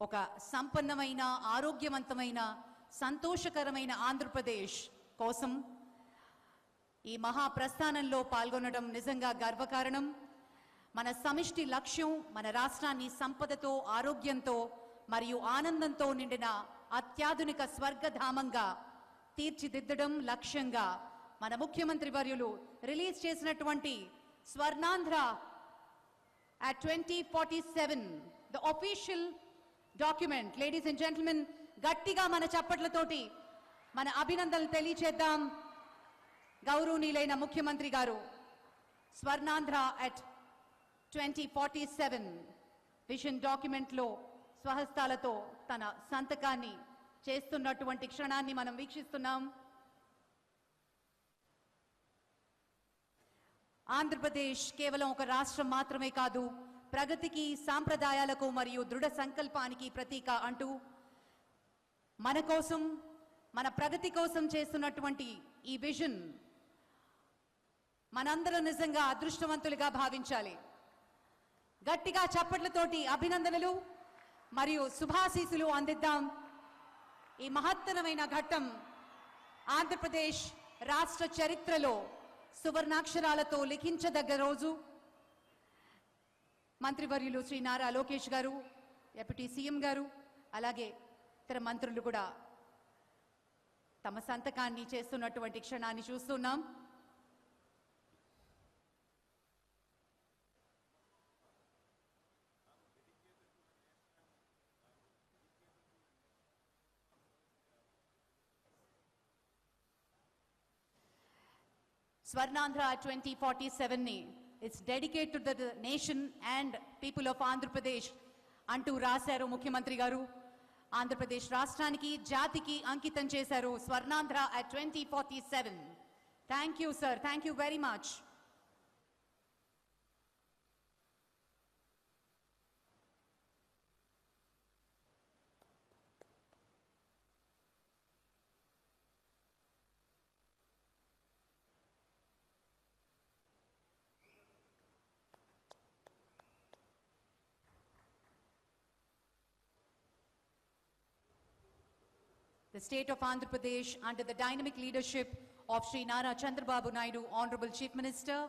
ఒక సంపన్నమైన ఆరోగ్యవంతమైన సంతోషకరమైన ఆంధ్రప్రదేశ్ కోసం ఈ మహా ప్రస్థానంలో పాల్గొనడం నిజంగా గర్వకారణం. మన సమిష్టి లక్ష్యం మన రాష్ట్రాన్ని సంపదతో ఆరోగ్యంతో మరియు ఆనందంతో నిండిన అత్యాధునిక స్వర్గధామంగా తీర్చిదిద్దడం లక్ష్యంగా మన ముఖ్యమంత్రి వర్యులు రిలీజ్ చేసినటువంటి Swarnandhra. At twenty forty seven the official document. Ladies and gentlemen గట్టిగా మన చప్పట్లతోటి మన అభినందనలు తెలియచేద్దాం. గౌరవనీయులైన ముఖ్యమంత్రి గారు Swarnandhra at twenty forty seven vision డాక్యుమెంట్లో స్వహస్తాలతో తన సంతకాన్ని చేస్తున్నటువంటి క్షణాన్ని మనం వీక్షిస్తున్నాం. ఆంధ్రప్రదేశ్ కేవలం ఒక రాష్ట్రం మాత్రమే కాదు ప్రగతికి సాంప్రదాయాలకు మరియు దృఢ సంకల్పానికి ప్రతీక అంటూ మన కోసం మన ప్రగతి కోసం చేస్తున్నటువంటి ఈ విజన్ మనందరం నిజంగా అదృష్టవంతులుగా భావించాలి. గట్టిగా చప్పట్లతోటి అభినందనలు మరియు శుభాశీసులు అందిద్దాం. ఈ మహత్తరమైన ఘట్టం ఆంధ్రప్రదేశ్ రాష్ట్ర చరిత్రలో సువర్ణాక్షరాలతో లిఖించదగ్గ రోజు. మంత్రివర్యులు శ్రీ నారా లోకేష్ గారు డిప్యూటీ సీఎం గారు అలాగే ఇతర మంత్రులు కూడా తమ సంతకాన్ని చేస్తున్నటువంటి క్షణాన్ని చూస్తున్నాం. Swarnandhra 2047 ని it's dedicate to the nation and people of Andhra Pradesh అంటూ రాశారు ముఖ్యమంత్రి గారు. ఆంధ్రప్రదేశ్ రాష్ట్రానికి జాతికి అంకితం చేశారు Swarnandhra at twenty forty seven thank you sir thank you very much The state of Andhra Pradesh, under the dynamic leadership of Sri Nara Chandrababu Naidu, Honorable Chief Minister,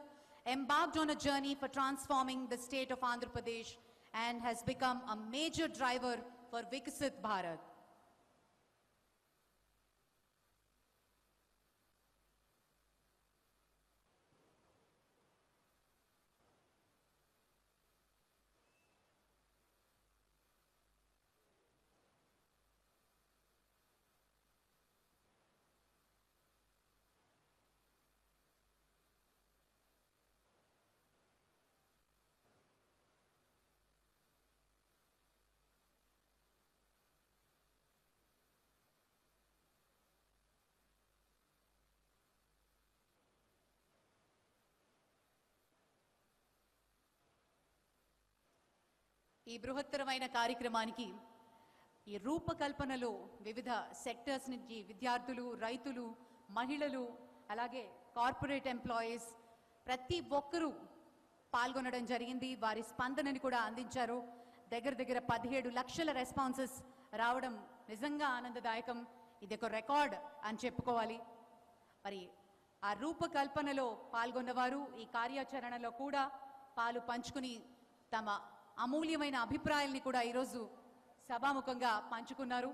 embarked on a journey for transforming the state of Andhra Pradesh and has become a major driver for Vikasit Bharat. ఈ బృహత్తరమైన కార్యక్రమానికి ఈ రూపకల్పనలో వివిధ sectors నుంచి విద్యార్థులు రైతులు మహిళలు అలాగే కార్పొరేట్ ఎంప్లాయీస్ ప్రతి ఒక్కరూ పాల్గొనడం జరిగింది. వారి స్పందనని కూడా అందించారు. దగ్గర దగ్గర పదిహేడు లక్షల రెస్పాన్సెస్ రావడం నిజంగా ఆనందదాయకం. ఇది ఒక రికార్డ్ అని చెప్పుకోవాలి. మరి ఆ రూపకల్పనలో పాల్గొన్నవారు ఈ కార్యాచరణలో కూడా పాలు పంచుకుని తమ అమూల్యమైన అభిప్రాయాల్ని కూడా ఈరోజు సభాముఖంగా పంచుకున్నారు.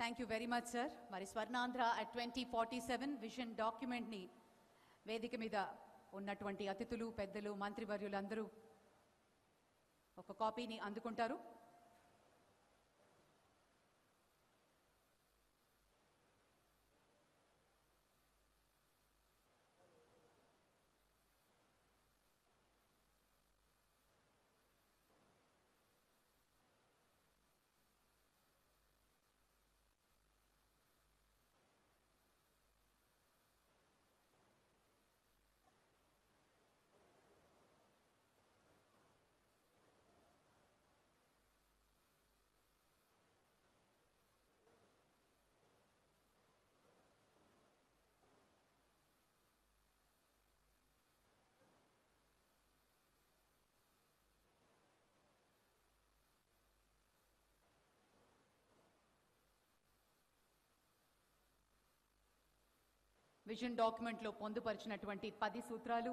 Thank you very much sir మరి Swarnandhra at twenty forty seven vision డాక్యుమెంట్ని వేదిక మీద ఉన్నటువంటి అతిథులు పెద్దలు మంత్రివర్యులందరూ ఒక కాపీని అందుకుంటారు. విజన్ డాక్యుమెంట్లో పొందుపరిచినటువంటి పది సూత్రాలు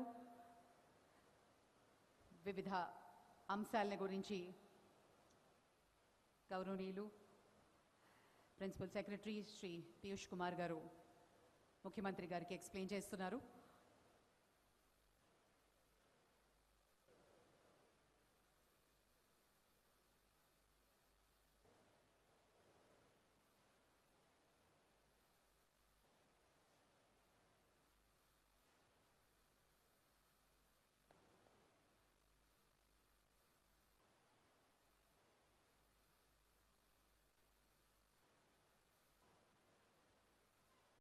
వివిధ అంశాల గురించి గౌరవనీయులు ప్రిన్సిపల్ సెక్రటరీ శ్రీ పీయూష్ కుమార్ గారు ముఖ్యమంత్రి గారికి ఎక్స్ప్లెయిన్ చేస్తున్నారు.